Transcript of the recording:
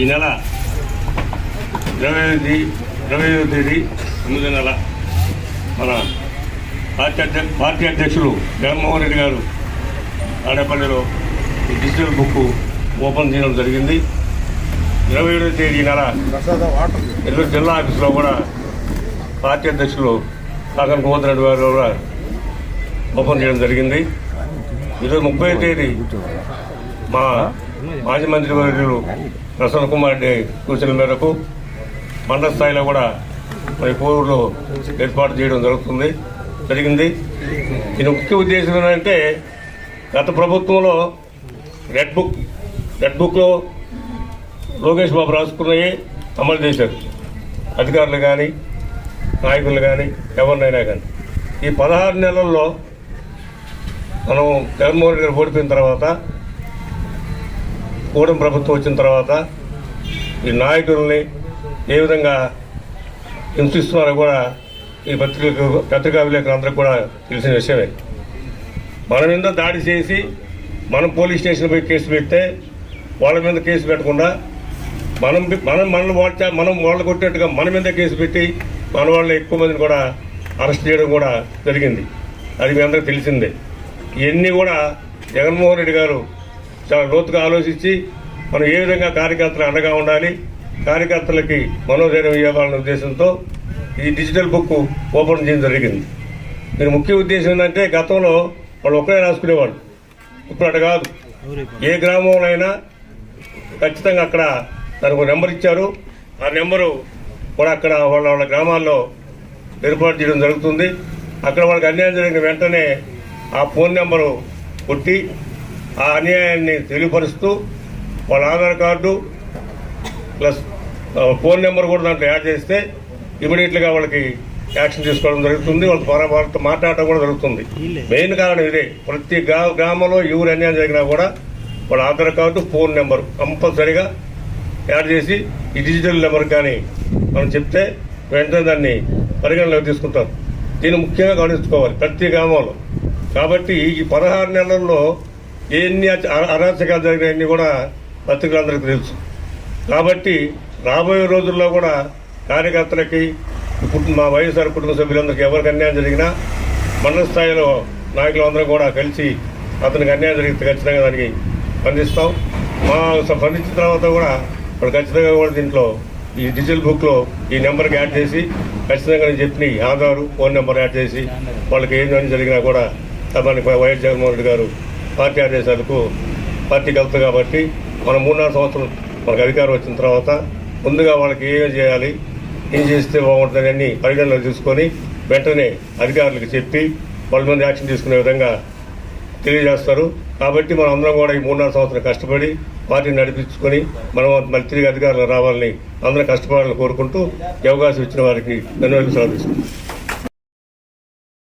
ఈ నెల ఇరవై ఐదు ఇరవై ఐదో తేదీ తొమ్మిది నెల మన పార్టీ అధ్యక్ష పార్టీ అధ్యక్షులు జగన్మోహన్ రెడ్డి గారు ఆడేపల్లిలో ఈ డిజిటల్ బుక్ ఓపెన్ చేయడం జరిగింది. ఇరవై ఏడవ తేదీ నెల నెల్లూరు జిల్లా ఆఫీసులో కూడా పార్టీ అధ్యక్షులు కాకన్ గోవర్ధన్ రెడ్డి గారు కూడా ఓపెన్ చేయడం జరిగింది. ఈరోజు ముప్పై తేదీ మా మాజీ మంత్రి వర్యులు ప్రసన్న కుమార్ రెడ్డి సూచనల మేరకు మండల స్థాయిలో కూడా మరి కోవూరులో ఏర్పాటు చేయడం జరుగుతుంది జరిగింది. దీని ముఖ్య ఉద్దేశం ఏంటంటే గత ప్రభుత్వంలో రెడ్ బుక్ రెడ్ బుక్లో లోకేష్ బాబు రాసుకున్నవి అమలు చేశారు. అధికారులు కానీ నాయకులు కానీ ఎవరినైనా కానీ ఈ పదహారు నెలల్లో మనం జగన్మోహన్ గారు ఓడిపోయిన తర్వాత కూడం ప్రభుత్వం వచ్చిన తర్వాత ఈ నాయకుల్ని ఏ విధంగా హింసిస్తున్నారో కూడా ఈ పత్రిక పత్రికా విలేకరులందరికీ కూడా తెలిసిన విషయమే. మన మీద దాడి చేసి మనం పోలీస్ స్టేషన్ పోయి కేసు పెడితే వాళ్ళ మీద కేసు పెట్టకుండా మనం మనం మనల్ని వాళ్ళ మనం వాళ్ళు కొట్టేట్టుగా మన మీద కేసు పెట్టి మన వాళ్ళని ఎక్కువ మందిని కూడా అరెస్ట్ చేయడం కూడా జరిగింది. అది మీ అందరికీ తెలిసిందే. ఇవన్నీ కూడా జగన్మోహన్ రెడ్డి గారు చాలా లోతుగా ఆలోచించి మనం ఏ విధంగా కార్యకర్తలు అండగా ఉండాలి కార్యకర్తలకి మనోధైర్యం ఇవ్వాలనే ఉద్దేశంతో ఈ డిజిటల్ బుక్ ఓపెన్ చేయడం జరిగింది. దీని ముఖ్య ఉద్దేశం ఏంటంటే గతంలో వాళ్ళు ఒకరే రాసుకునేవాళ్ళు. ఇప్పుడు అటు కాదు. ఏ గ్రామంలో అయినా ఖచ్చితంగా అక్కడ దానికి ఒక నెంబర్ ఇచ్చారు. ఆ నెంబరు కూడా అక్కడ వాళ్ళ వాళ్ళ గ్రామాల్లో ఏర్పాటు చేయడం జరుగుతుంది. అక్కడ వాళ్ళకి అన్యాయం జరిగిన వెంటనే ఆ ఫోన్ నెంబరు కొట్టి ఆ అన్యాయాన్ని తెలియపరుస్తూ వాళ్ళ Aadhaar card plus phone number కూడా దాంట్లో యాడ్ చేస్తే ఇమీడియట్గా వాళ్ళకి యాక్షన్ తీసుకోవడం జరుగుతుంది. వాళ్ళ వాళ్ళతో మాట్లాడటం కూడా జరుగుతుంది. మెయిన్ కారణం ఇదే. ప్రతి గ్రా గ్రామంలో ఎవరు అన్యాయం జరిగినా కూడా వాళ్ళ ఆధార్ కార్డు ఫోన్ నెంబర్ కంపల్సరీగా యాడ్ చేసి ఈ డిజిటల్ నెంబర్ కానీ మనం చెప్తే వెంటనే దాన్ని పరిగణలోకి తీసుకుంటాం దీన్ని ముఖ్యంగా గమనించుకోవాలి ప్రతి గ్రామంలో. కాబట్టి ఈ పదహారు నెలల్లో ఎన్ని అరాచకాలు జరిగినాయన్నీ కూడా పత్రికలందరికీ తెలుసు. కాబట్టి రాబోయే రోజుల్లో కూడా కార్యకర్తలకి మా వైఎస్ఆర్ కుటుంబ సభ్యులందరికీ ఎవరికి అన్యాయం జరిగినా మండల స్థాయిలో నాయకులందరూ కూడా కలిసి అతనికి అన్యాయం జరిగితే ఖచ్చితంగా దానికి స్పందిస్తాం. మా స్పందించిన తర్వాత కూడా ఇప్పుడు ఖచ్చితంగా కూడా దీంట్లో ఈ డిజిటల్ బుక్లో ఈ నెంబర్కి యాడ్ చేసి ఖచ్చితంగా నేను చెప్పిన ఈ ఆధారు ఫోన్ నెంబర్ యాడ్ చేసి వాళ్ళకి ఏం జరిగినా కూడా మనకి వైఎస్ జగన్మోహన్ రెడ్డి గారు పార్టీ ఆదేశాలకు పార్టీ వెళ్తారు కాబట్టి మనం మూడున్నర సంవత్సరం మనకు అధికారం వచ్చిన తర్వాత ముందుగా వాళ్ళకి ఏమేం చేయాలి ఏం చేస్తే బాగుంటుంది అన్ని పరిగణనలు తీసుకొని వెంటనే అధికారులకు చెప్పి వాళ్ళ మీద యాక్షన్ తీసుకునే విధంగా తెలియజేస్తారు. కాబట్టి మనం అందరం కూడా ఈ మూడున్నర సంవత్సరం కష్టపడి పార్టీని నడిపించుకొని మనం మళ్ళీ తిరిగి అధికారులు రావాలని అందరం కష్టపడాలని కోరుకుంటూ అవకాశం ఇచ్చిన వారికి ధన్యవాదాలు సెలవు